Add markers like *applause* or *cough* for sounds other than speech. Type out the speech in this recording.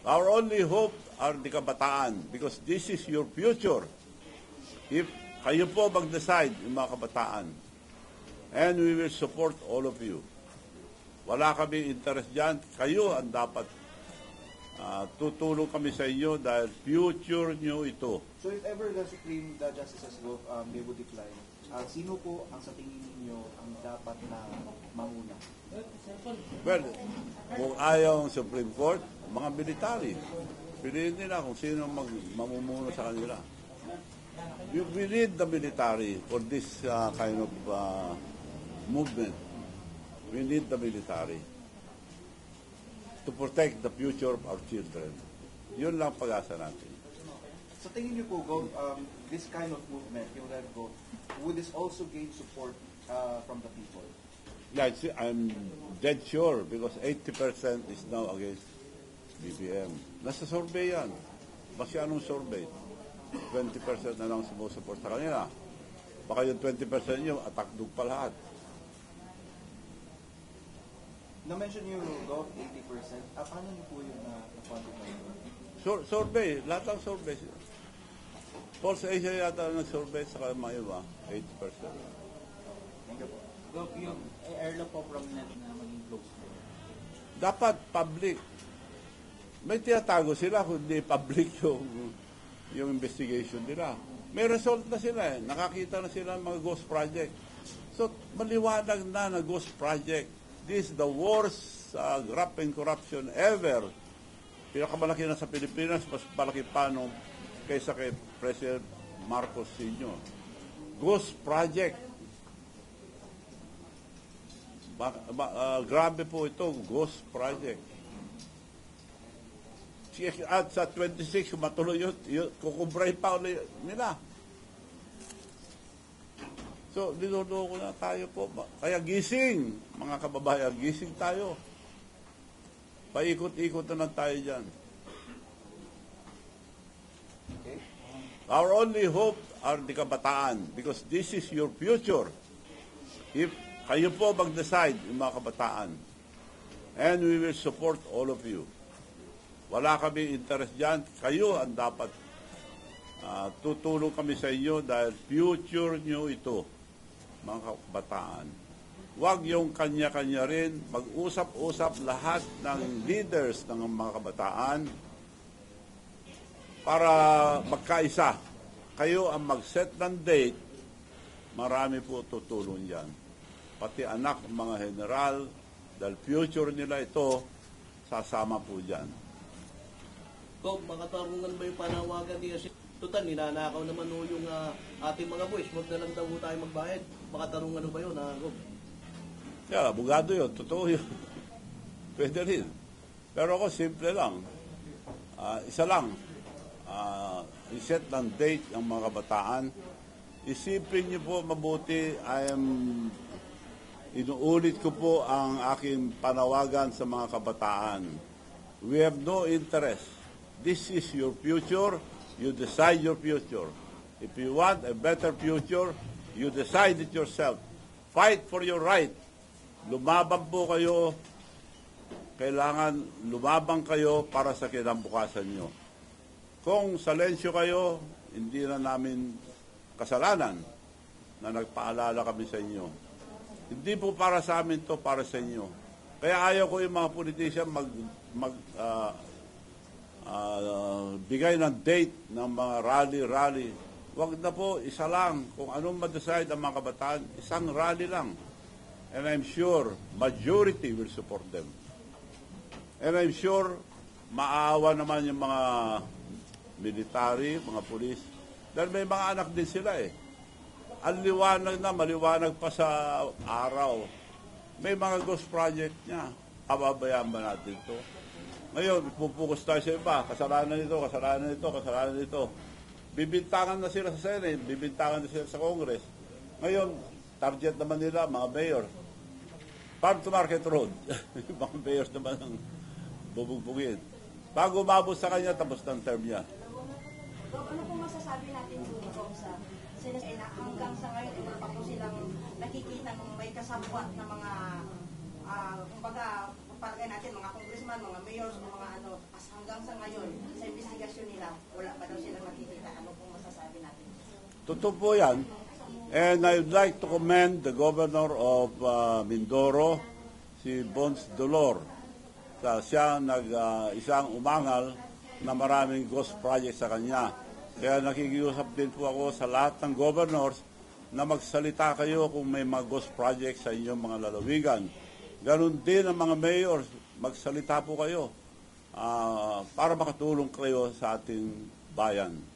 Our only hope are the kabataan because this is your future. If kayo po mag-decide, yung mga kabataan, and we will support all of you. Wala kami interest dyan. Kayo ang dapat ah, tutulong kami sa inyo dahil future nyo ito. So if ever the Supreme the Justices go, um, they would decline, uh, sino po ang sa tingin ninyo ang dapat na manguna? Well, kung ayaw ang Supreme Court, mga military. Piliin nila kung sino mag, mamumuno sa kanila. We, we need the military for this uh, kind of uh, movement. We need the military to protect the future of our children. Yun lang pag-asa natin. Sa tingin niyo po, go, um, this kind of movement, yung Red Vote, would this also gain support uh, from the people? Yeah, it's- I'm dead sure because 80% is now against BBM. Nasa survey yan. Basta anong survey? 20% na lang sumusupport sa kanila. Baka yung 20% yung attack dug pa lahat. Na-mention niyo, Go, 80%. Ah, paano niyo po yung na, na-quantify yun? Sur- survey, lahat ng survey. Pulse Asia yata nag-survey sa mga iba, 80%. Thank you po. Gov, yung airlock po prominent na maging close po. Dapat public. May tinatago sila kung hindi public yung, yung investigation nila. May result na sila eh. Nakakita na sila ng mga ghost project. So, maliwanag na na ghost project. This is the worst uh, graft and corruption ever. Pinakamalaki na sa Pilipinas, mas malaki pa nung kaysa kay President Marcos Sr. Ghost project. Ba, ba, ah, grabe po ito, ghost project. At sa 26, kung matuloy yun, yun kukumbray pa ulit nila. So, niloloko na tayo po. Kaya gising, mga kababayan, gising tayo. Paikot-ikot na lang tayo dyan. Okay? Our only hope are the kabataan because this is your future. If kayo po mag-decide, yung mga kabataan, and we will support all of you. Wala kami interest dyan. Kayo ang dapat ah, tutulong kami sa inyo dahil future nyo ito, mga kabataan. Huwag yung kanya-kanya rin. Mag-usap-usap lahat ng leaders ng mga kabataan para magkaisa. Kayo ang mag-set ng date, marami po tutulong yan. Pati anak mga general, dahil future nila ito, sasama po dyan. Gov, makatarungan ba yung panawagan niya? Kasi Total, ninanakaw naman ho yung ah, ating mga boys. Huwag na lang daw tayo magbayad. Makatarungan ho ba yun, ah, Gov? Yeah, abogado yun, totoo yun. *laughs* Pwede rin. Pero ako, simple lang. Ah, isa lang, Ah, iset ng date ng mga kabataan. Isipin niyo po mabuti, I am inuulit ko po ang aking panawagan sa mga kabataan. We have no interest. This is your future. You decide your future. If you want a better future, you decide it yourself. Fight for your right. Lumaban po kayo. Kailangan lumabang kayo para sa kinabukasan nyo. Kung salensyo kayo, hindi na namin kasalanan na nagpaalala kami sa inyo. Hindi po para sa amin to para sa inyo. Kaya ayaw ko yung mga politician mag, mag ah, ah, bigay ng date ng mga rally-rally. Huwag na po, isa lang. Kung anong ma-decide ang mga kabataan, isang rally lang. And I'm sure majority will support them. And I'm sure maawa naman yung mga military, mga pulis. Dahil may mga anak din sila eh. Ang liwanag na, maliwanag pa sa araw. May mga ghost project niya. Pababayaan ba natin to? Ngayon, pupukus tayo sa iba. Kasalanan nito, kasalanan nito, kasalanan nito. Bibintangan na sila sa Senate, bibintangan na sila sa Congress. Ngayon, target naman nila, mga mayor. Farm to Market Road. *laughs* Mga mayors naman ang bubugbugin. Bago umabot sa kanya, tapos ng term niya. Ano po masasabi natin po sa sila eh, na hanggang sa ngayon, eh, wala pa po silang nakikita ng may kasabwat na mga, ah, kumbaga, palagay natin, mga congressman, mga mayors, mga ano, as hanggang sa ngayon, sa investigasyon nila, wala pa daw silang nakikita. Ano pong masasabi natin? Totoo po yan. And I would like to commend the governor of uh, Mindoro, si Bons Dolor. Sa siya nag uh, isang umangal na maraming ghost project sa kanya. Kaya nakikiusap din po ako sa lahat ng governors na magsalita kayo kung may mga ghost project sa inyong mga lalawigan. Ganon din ang mga mayors, magsalita po kayo ah, para makatulong kayo sa ating bayan.